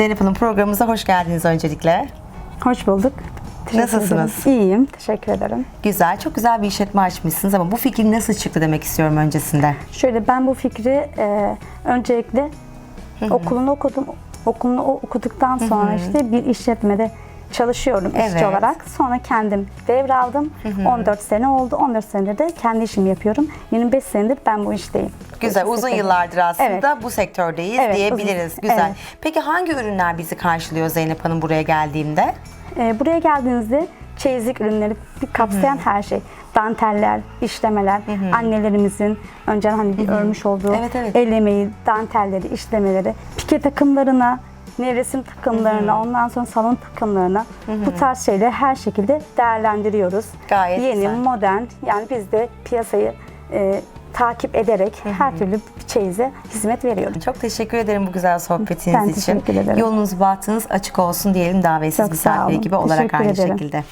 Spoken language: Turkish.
Zeynep Hanım programımıza hoş geldiniz öncelikle. Hoş bulduk. Teşekkür Nasılsınız? ederim. İyiyim. Teşekkür ederim. Güzel, çok güzel bir işletme açmışsınız ama bu fikir nasıl çıktı demek istiyorum öncesinde. Şöyle ben bu fikri e, öncelikle okulunu okudum. Okulunu okuduktan sonra işte bir işletmede çalışıyorum işçi Evet. olarak. Sonra kendim devraldım. 14 sene oldu. 14 senedir de kendi işimi yapıyorum. 25 senedir ben bu işteyim. Güzel, uzun yıllardır aslında Evet. bu sektördeyiz Evet, diyebiliriz. uzun- Güzel. evet. Peki hangi ürünler bizi karşılıyor Zeynep Hanım buraya geldiğimde? E, buraya geldiğinizde çeyizlik ürünleri kapsayan her şey. Danteller, işlemeler, annelerimizin önceden hani bir örmüş olduğu Evet, evet. el emeği, dantelleri, işlemeleri, pike takımlarına, nevresim takımlarına, ondan sonra salon takımlarına bu tarz şeyleri her şekilde değerlendiriyoruz. Gayet Yeni, güzel. modern yani biz de piyasayı e, takip ederek her türlü çeyize hizmet veriyoruz. Çok teşekkür ederim bu güzel sohbetiniz Ben için. teşekkür ederim. Yolunuz bahtınız açık olsun diyelim davetsiz Çok sağ misafir olun. gibi olarak Teşekkür aynı ederim. şekilde.